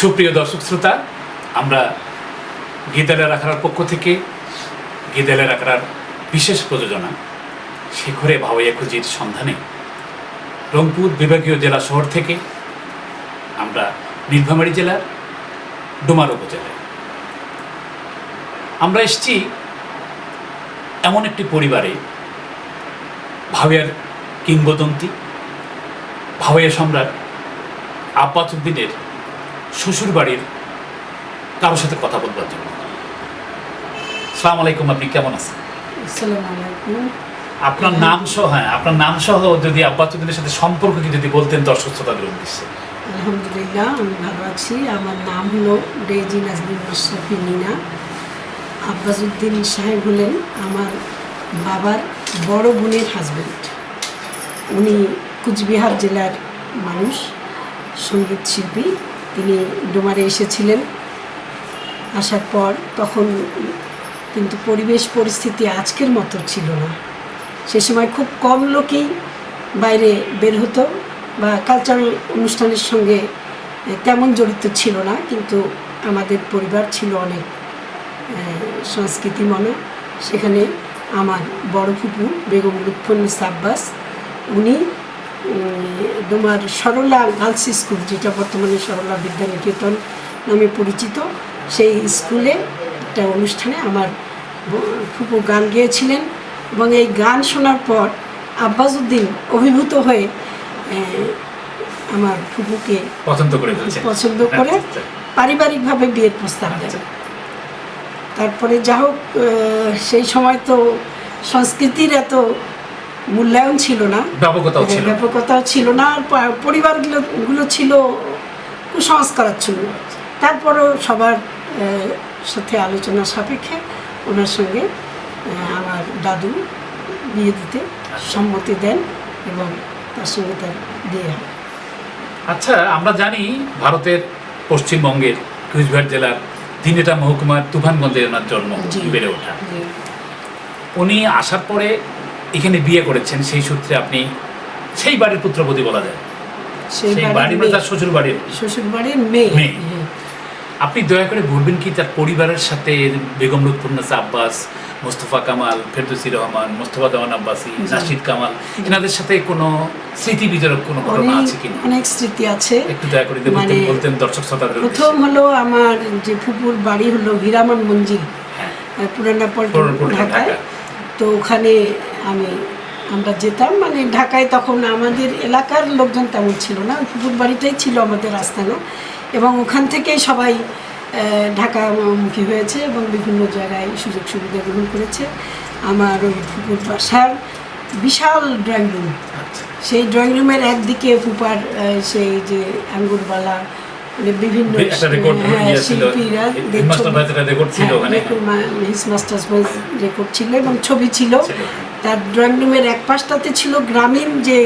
সুপ্রিয় দর্শক শ্রোতা, আমরা গীতালের আখড়ার পক্ষ থেকে গীতালের আখড়ার বিশেষ প্রযোজনা শিখরে ভাওয়াইয়া খুঁজির সন্ধানে রংপুর বিভাগীয় জেলা শহর থেকে আমরা নীলফামারী জেলার ডোমার উপজেলায়। আমরা এসেছি এমন একটি পরিবারে, ভাওয়াইয়ার কিংবদন্তি, ভাওয়াইয়া সম্রাট আব্বাস উদ্দিনের শ্বশুর বাড়ির কারোর সাথে কথা বলবার জন্য। সালাম আলাইকুম আপনি কেমন আছেন? আপনার নাম সহ হ্যাঁ আপনার নাম সহ যদি আব্বাস উদ্দিনের সাথে সম্পর্ক কি যদি বলতেন দর্শক শ্রোতাদের উদ্দেশ্যে। আলহামদুলিল্লাহ আমি ভালো আছি। আমার নাম হলো রেজি নাজমিন মাশরাফি নিনা আব্বাসউদ্দিন সাহেব হলেন আমার বাবার বড় বোনের হাজব্যান্ড উনি কুচবিহার জেলার মানুষ সংগীত শিল্পী। তিনি ডোমারে এসেছিলেন। আসার পর তখন কিন্তু পরিবেশ পরিস্থিতি আজকের মতো ছিল না। সে সময় খুব কম লোকেই বাইরে বের হতো বা কালচারাল অনুষ্ঠানের সঙ্গে তেমন জড়িত ছিল না, কিন্তু আমাদের পরিবার ছিল অনেক সংস্কৃতি মনে সেখানে আমার বড় ফুপু বেগম লুৎফুন্নিস আব্বাস উনি ডোমার সরলা গার্লস স্কুল যেটা বর্তমানে সরলা বিদ্যানিকেতন নামে পরিচিত সেই স্কুলে একটা অনুষ্ঠানে আমার ব- ফুপু গান গেয়েছিলেন এবং এই গান শোনার পর আব্বাসউদ্দিন অভিভূত হয়ে আমার ফুপুকে পছন্দ করে পছন্দ করে আচ্ছা, পারিবারিকভাবে বিয়ের প্রস্তাব দেন। আচ্ছা। তারপরে যা হোক সেই সময় তো সংস্কৃতির এত মূল্যায়ন ছিল না। ব্যাপকতাও ছিল। ব্যাপকতাও ছিল না। পরিবারগুলো গুলো ছিল কুসংস্কারাচ্ছন্ন তারপরেও সবার সাথে আলোচনা সাপেক্ষে ওনার সঙ্গে আমার দাদু বিয়ে দিতে সম্মতি দেন এবং তার সঙ্গে তার বিয়ে হয়। আচ্ছা আমরা জানি ভারতের পশ্চিমবঙ্গের কুচবিহার জেলার দিনেটা মহকুমার তুফানগঞ্জে ওনার জন্ম বেড়ে ওঠা। উনি আসার পরে এখানে বিয়ে করেছেন সেই সূত্রে আপনি সেই বাড়ির পুত্রবতী বলা যায়। সেই বাড়ি বাড়ির মানে তার শ্বশুর বাড়ির শ্বশুর বাড়ির মেয়ে। হ্যাঁ। আপনি দয়া করে বলবেন কি তার পরিবারের সাথে বেগম লুৎফুন্নাসা আব্বাস মোস্তফা কামাল ফেরদৌসি রহমান মোস্তফা দেওয়ান আব্বাসি জি। নাশিদ কামাল এনাদের সাথে কোনো স্মৃতি বিজরক কোনো ঘটনা আছে কিনা? অনেক স্মৃতি আছে। একটু দয়া করে বলতেন মানে বলতেন দর্শক শ্রোতাদের প্রথম হলো আমার যে ফুপুর বাড়ি হলো হীরামন মঞ্জিল হ্যাঁ। পুরানা পল্টন ঢাকায়। ঢাকা। তো ওখানে আমি আমরা যেতাম মানে ঢাকায় তখন আমাদের এলাকার লোকজন তেমন ছিল না পুকুর বাড়িটাই ছিল আমাদের আস্তানা। এবং ওখান থেকেই সবাই ঢাকামুখী হয়েছে এবং বিভিন্ন জায়গায় সুযোগ সুবিধা গ্রহণ করেছে। আমার ওই ফুপুর বাসার বিশাল ড্রয়িং রুম আচ্ছা। সেই ড্রয়িং রুমের একদিকে ফুপার সেই যে আঙ্গুরবালা মানে বিভিন্ন হ্যাঁ, শিল্পীরা রেকর্ড ছিল হ্যাঁ, রেকর্ড মা- হিস মাস্টার্স রেকর্ড ছিল এবং ছবি ছিল। তার ড্রয়িং রুমের এক পাশটাতে ছিল গ্রামীণ যে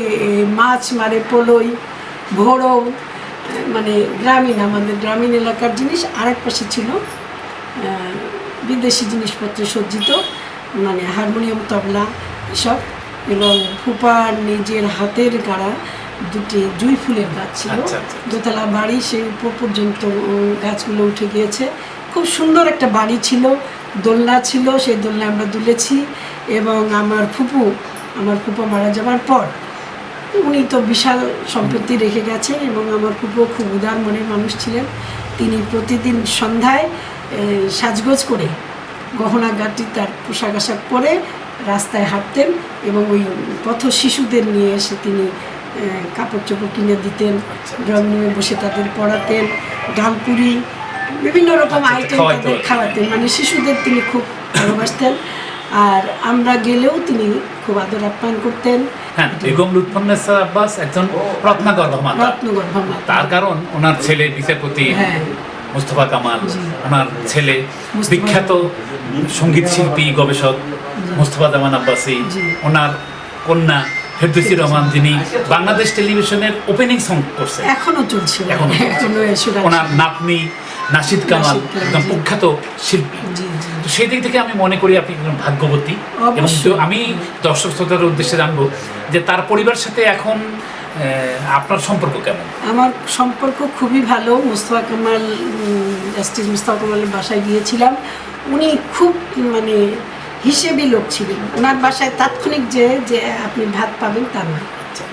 মাছ মারে পোলই এ, মানে গ্রামীণ আমাদের গ্রামীণ এলাকার জিনিস। আরেক পাশে ছিল বিদেশি জিনিসপত্রে সজ্জিত মানে হারমোনিয়াম তবলা এসব। এবং ফুপার নিজের হাতের গাড়া দুটি জুই ফুলের গাছ ছিল। আচ্ছা, আচ্ছা। দোতলা বাড়ি সেই উপর পর্যন্ত গাছগুলো উঠে গিয়েছে। খুব সুন্দর একটা বাড়ি ছিল। দোলনা ছিল সেই দোলনা আমরা দুলেছি এবং আমার ফুপু আমার ফুপা মারা যাওয়ার পর উনি তো বিশাল সম্পত্তি রেখে গেছেন এবং আমার ফুপু খুব উদার মনের মানুষ ছিলেন তিনি প্রতিদিন সন্ধ্যায় সাজগোজ করে গহনা গাটি তার পোশাক আশাক পরে রাস্তায় হাঁটতেন এবং ওই পথ শিশুদের নিয়ে এসে তিনি কাপড় চোপড় কিনে দিতেন আচ্ছা। ড্রয়িং রুমে বসে তাদের পড়াতেন ডালপুরি বিভিন্ন রকম আচ্ছা, আইটেম তাদের খাওয়াতেন মানে শিশুদের তিনি খুব ভালোবাসতেন। আর আমরা গেলেও তিনি খুব আদর আপ্যায়ন করতেন। হ্যাঁ বেগম লুৎফুন্নেসা আব্বাস একজন রত্নগর্ভ মাতা তার কারণ ওনার ছেলে বিচারপতি হ্যাঁ। মুস্তফা কামাল ওনার ছেলে বিখ্যাত সংগীত শিল্পী গবেষক মুস্তফা জামান আব্বাসি ওনার কন্যা ফেরদৌসি রহমান যিনি বাংলাদেশ টেলিভিশনের ওপেনিং সং করছেন। এখনও চলছে। এখনও ওনার নাতনি নাসিদ কামাল একদম জি। কুখ্যাত শিল্পী। তো সেই দিক থেকে আমি মনে করি আপনি একজন ভাগ্যবতী। এবং। আমি দর্শক শ্রোতার উদ্দেশ্যে জানব যে তার পরিবারের সাথে এখন আপনার সম্পর্ক কেমন? আমার সম্পর্ক খুবই ভালো। মুস্তফা কামাল জাস্টিস মুস্তফা কামালের বাসায় গিয়েছিলাম। উনি খুব মানে হিসেবি লোক ছিলেন। ওনার বাসায় তাৎক্ষণিক যে যে আপনি ভাত পাবেন তা নয়।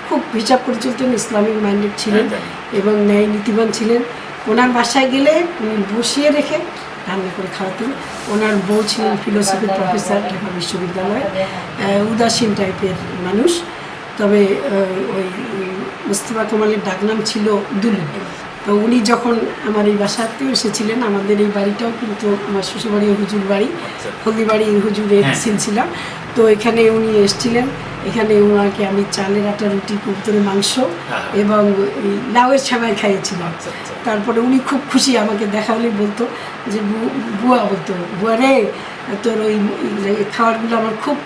খুব হিসাব করে চলতেন ইসলামিক মাইন্ডেড ছিলেন হ্যাঁ, এবং ন্যায় নীতিবান ছিলেন। ওনার বাসায় গেলে উনি বসিয়ে রেখে রান্না করে খাওয়াতেন ওনার বউ ছিলেন ফিলোসফি প্রফেসর ঢাকা বিশ্ববিদ্যালয় উদাসীন টাইপের মানুষ তবে ওই মুস্তফা কামালের ডাকনাম ছিল দুলু তো উনি যখন আমার এই বাসাতেও এসেছিলেন আমাদের এই বাড়িটাও কিন্তু আমার শ্বশুরবাড়ি হুজুর বাড়ি। হলদিবাড়ি হুজুরের হ্যাঁ। সিন ছিলাম তো এখানে উনি এসেছিলেন এখানে ওনাকে আমি চালের আটা রুটি কবুতরের মাংস হ্যাঁ। এবং এই লাউয়ের ছামাই খাইয়েছিলাম। আচ্ছা, আচ্ছা। তারপরে উনি খুব খুশি আমাকে দেখা হলেই বলতো যে বু- বুয়া বলতো বুয়া রে তোর ওই খাবারগুলো আমার খুব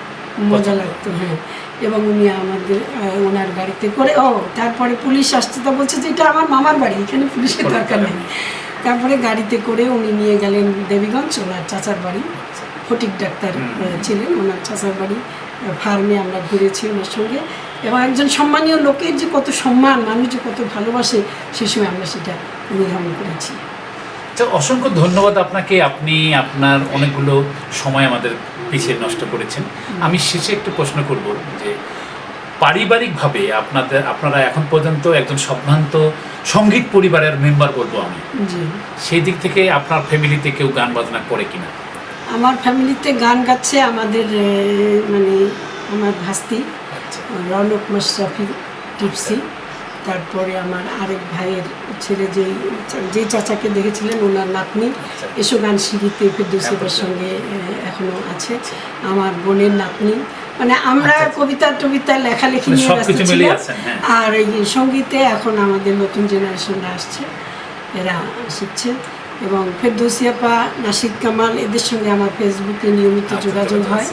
মজা লাগতো। হ্যাঁ এবং উনি আমাদের ওনার গাড়িতে করে ও তারপরে পুলিশ আসতে তা বলছে যে এটা আমার মামার বাড়ি এখানে পুলিশের দরকার নেই। তারপরে গাড়িতে করে উনি নিয়ে গেলেন দেবীগঞ্জ ওনার চাচার বাড়ি ফটিক ডাক্তার ছিলেন ওনার চাচার বাড়ি। ফার্মে আমরা ঘুরেছি ওনার সঙ্গে। এবং একজন সম্মানীয় লোকের যে কত সম্মান মানুষ যে কত ভালোবাসে সে সময় আমরা সেটা অনুধাবন করেছি। আচ্ছা অসংখ্য ধন্যবাদ আপনাকে। আপনি আপনার অনেকগুলো সময় আমাদের পিছিয়ে নষ্ট করেছেন। আমি শেষে একটু প্রশ্ন করব যে পারিবারিকভাবে আপনাদের আপনারা এখন পর্যন্ত একজন সম্ভ্রান্ত সংগীত পরিবারের মেম্বার বলব আমি। সেই দিক থেকে আপনার ফ্যামিলিতে কেউ গান বাজনা করে কিনা? আমার ফ্যামিলিতে গান গাচ্ছে আমাদের মানে আমার ভাস্তি রনক মাশরাফি টিপসি তারপরে আমার আরেক ভাইয়ের ছেলে যেই যে চাচাকে দেখেছিলেন ওনার নাতনি। এসো গান শিখিতে ফেরদৌসিবার আচ্ছা। সঙ্গে এখনও আছে আমার বোনের নাতনি মানে আমরা আচ্ছা, আচ্ছা। কবিতা টবিতা লেখালেখি মানে নিয়ে ব্যস্ত ছিলাম। হ্যাঁ। আর এই সঙ্গীতে এখন আমাদের নতুন জেনারেশনরা আসছে এরা শিখছে এবং ফেরদৌসিয়াপা নাসিদ কামাল এদের সঙ্গে আমার ফেসবুকে নিয়মিত আচ্ছা, যোগাযোগ হয়।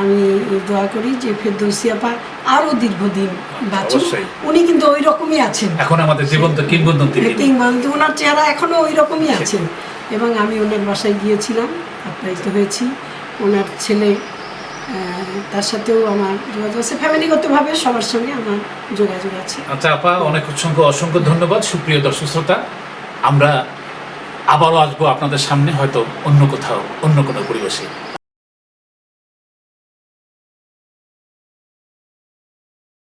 আমি দোয়া করি যে ফেরদৌসিয়াপা আরও দীর্ঘদিন বাঁচুন উনি কিন্তু ওই রকমই আছেন। এখন আমাদের জীবন্ত কিংবদন্তি কিংবদন্তি ওনার চেহারা এখনও ওই রকমই আছেন এবং আমি ওনার বাসায় গিয়েছিলাম আপ্যায়িত হয়েছি। ওনার ছেলে তার সাথেও আমার যোগাযোগ আছে। ফ্যামিলিগতভাবে সবার সঙ্গে আমার যোগাযোগ আছে। আচ্ছা আপা অনেক অসংখ্য অসংখ্য ধন্যবাদ। সুপ্রিয় দর্শক শ্রোতা আমরা আবারও আসব আপনাদের সামনে হয়তো অন্য কোথাও অন্য কোনো পরিবেশে।